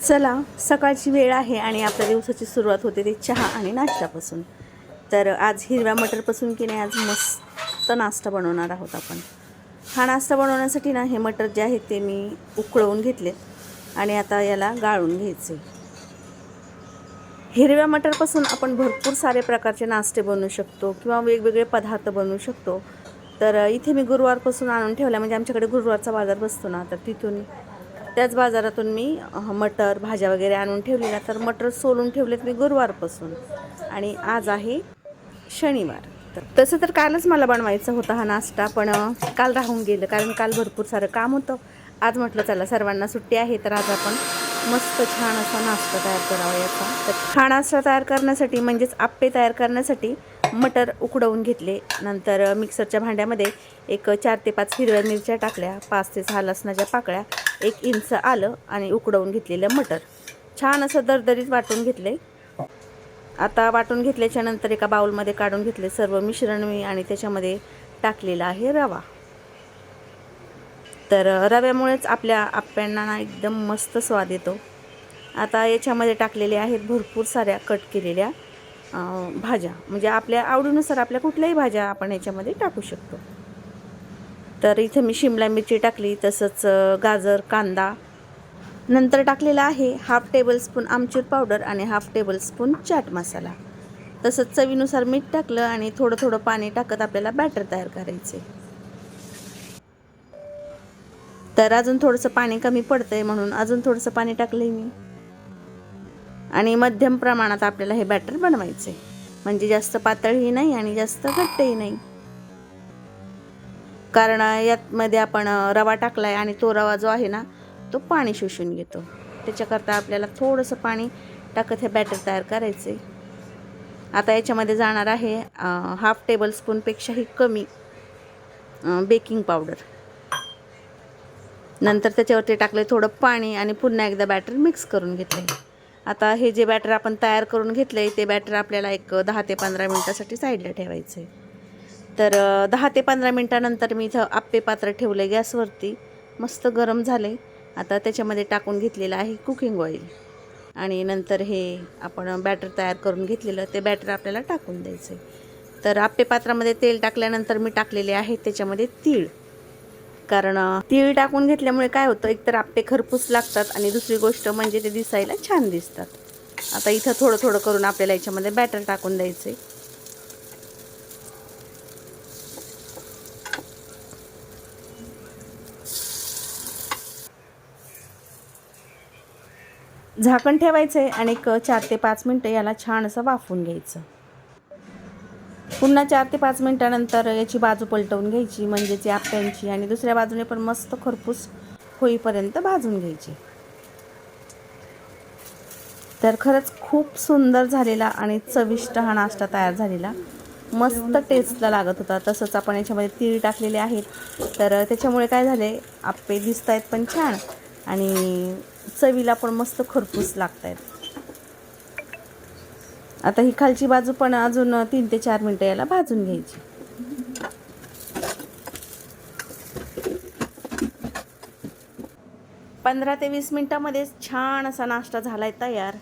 चला सकाळची वेळ आहे आणि आपल्या दिवसाची सुरुवात होते ते चहा आणि नाश्त्यापासून. तर आज हिरव्या मटरपासून की नाही आज मस्त नाश्ता बनवणार आहोत आपण. हा नाश्ता बनवण्यासाठी ना हे मटर जे आहेत ते मी उकळवून घेतलेत आणि आता याला गाळून घ्यायचे. हिरव्या मटरपासून आपण भरपूर सारे प्रकारचे नाश्ते बनवू शकतो किंवा वेगवेगळे पदार्थ बनवू शकतो. तर इथे मी गुरुवारपासून आणून ठेवला म्हणजे आमच्याकडे गुरुवारचा बाजार बसतो ना तर तिथून त्याच बाजारातून मी मटर भाज्या वगैरे आणून ठेवलेल्या. तर मटर सोलून ठेवलेत मी गुरुवारपासून. आणि आज आहे शनिवार. तर तसं तर कालच मला बनवायचा होता हा नाश्ता पण काल राहून गेलं. कारण काल भरपूर सारं काम होतं. आज म्हटलं चला सर्वांना सुट्टी आहे तर आज आपण मस्त छान असा नाश्ता तयार करावा याचा. तर हा नाश्ता तयार करण्यासाठी म्हणजेच आप्पे तयार करण्यासाठी मटर उकडवून घेतले. नंतर मिक्सरच्या भांड्यामध्ये एक चार ते पाच हिरव्या मिरच्या टाकल्या पाच ते सहा लसणाच्या पाकळ्या एक इंच आलं आणि उकडवून घेतलेलं मटर. छान असं दरदरीत वाटून घेतले आता वाटून घेतल्याच्या नंतर एका बाउलमध्ये काढून घेतले सर्व मिश्रण मी आणि त्याच्यामध्ये टाकलेला आहे रवा. तर रव्यामुळेच आपल्या आप्यांना एकदम मस्त स्वाद येतो. आता याच्यामध्ये टाकलेले आहेत भरपूर साऱ्या कट केलेल्या भाज्या. म्हणजे आपल्या आवडीनुसार आपल्या कुठल्याही भाज्या आपण याच्यामध्ये टाकू शकतो. तर इथे मी शिमला मिरची टाकली तसंच गाजर कांदा. नंतर टाकलेला आहे हाफ टेबलस्पून आमचूर पावडर आणि हाफ टेबलस्पून चाट मसाला तसंच चवीनुसार मीठ टाकलं आणि थोडं थोडं पाणी टाकत आपल्याला बॅटर तयार करायचे. तर अजून थोडंसं पाणी कमी पडतंय म्हणून अजून थोडंसं पाणी टाकलंय मी. आणि मध्यम प्रमाणात आपल्याला हे बॅटर बनवायचे म्हणजे जास्त पातळही नाही आणि जास्त घट्टही नाही. कारण यातमध्ये आपण रवा टाकलाय आणि तो रवा जो आहे ना तो पाणी शोषून घेतो. त्याच्याकरता आपल्याला थोडंसं पाणी टाकत हे बॅटर तयार करायचे आता याच्यामध्ये जाणार आहे हाफ टेबल स्पूनपेक्षाही कमी बेकिंग पावडर नंतर त्याच्यावरती टाकले थोडं पाणी आणि पुन्हा एकदा बॅटर मिक्स करून घेतले आता हे जे बॅटर आपण तयार करून घेतलं आहे ते बॅटर आपल्याला एक दहा ते पंधरा मिनटासाठी साईडला ठेवायचं आहे तर दहा ते पंधरा मिनटानंतर मी इथं आप्पे पात्र ठेवलं आहे गॅसवरती. मस्त गरम झाले आता त्याच्यामध्ये टाकून घेतलेलं आहे कुकिंग ऑइल. आणि नंतर हे आपण बॅटर तयार करून घेतलेलं ते बॅटर आपल्याला टाकून द्यायचं आहे तर आप्पे पात्रामध्ये तेल टाकल्यानंतर मी टाकलेले आहेत त्याच्यामध्ये तीळ. कारण तीळ टाकून घेतल्यामुळे काय होतं एकतर आप्पे खरपूस लागतात आणि दुसरी गोष्ट म्हणजे ते दिसायला छान दिसतात. आता इथं थोडं थोडं करून आपल्याला याच्यामध्ये बॅटर टाकून द्यायचं आहे झाकण ठेवायचं आहे आणि एक चार ते पाच मिनटं याला छान असं वाफवून घ्यायचं. पुन्हा चार ते पाच मिनटानंतर याची बाजू पलटवून घ्यायची म्हणजे ती आप्यांची आणि दुसऱ्या बाजूने पण मस्त खरपूस होईपर्यंत भाजून घ्यायची. तर खरंच खूप सुंदर झालेला आणि चविष्ट हा नाश्ता तयार झालेला. मस्त टेस्टला लागत होता. तसंच आपण याच्यामध्ये तीळ टाकलेले आहेत. तर त्याच्यामुळे काय झाले आप्पे दिसत आहेत पण छान. आणि चवीला पण मस्त खरपूस लागत आहेत आता ही खालची बाजू पण अजून तीन ते चार मिनटं याला भाजून घ्यायची. पंधरा ते वीस मिनटामध्येच छान असा नाश्ता झालाय तयार.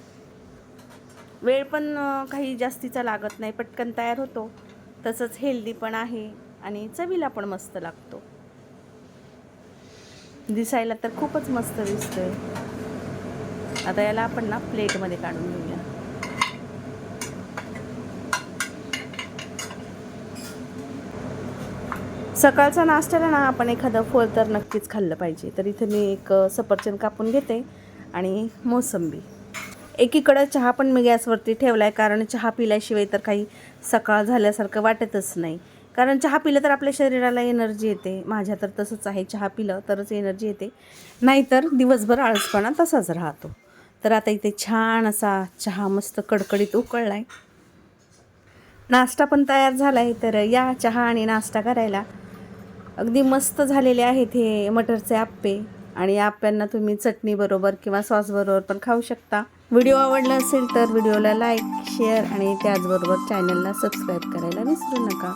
वेळ पण काही जास्तीचा लागत नाही पटकन तयार होतो. तसंच हेल्दी पण आहे आणि चवीला पण मस्त लागतो. दिसायला तर खूपच मस्त दिसतोय. आता याला आपण ना प्लेटमध्ये काढून घेऊया. सकाळचा नाश्त्याला ना आपण एखादं फळ तर नक्कीच खाल्लं पाहिजे. तर इथे मी एक सफरचंद कापून घेते आणि मोसंबी. एकीकडं चहा पण मी गॅसवरती ठेवला आहे कारण चहा पिल्याशिवाय तर काही सकाळ झाल्यासारखं वाटतच नाही. कारण चहा पिलं तर आपल्या शरीराला एनर्जी येते. माझ्या तर तसंच आहे. चहा पिलं तरच एनर्जी येते. नाहीतर दिवसभर आळसपणा तसाच राहतो. तर आता इथे छान असा चहा मस्त कडकडीत उकळला आहे नाश्ता पण तयार झाला आहे तर या चहा आणि नाश्ता करायला अगदी मस्त झालेले आहेत हे मटरचे आप्पे. आणि या आप्यांना तुम्ही चटणीबरोबर किंवा सॉसबरोबर पण खाऊ शकता. व्हिडिओ आवडला असेल तर व्हिडिओला लाईक शेअर आणि त्याचबरोबर चॅनलला सबस्क्राईब करायला विसरू नका.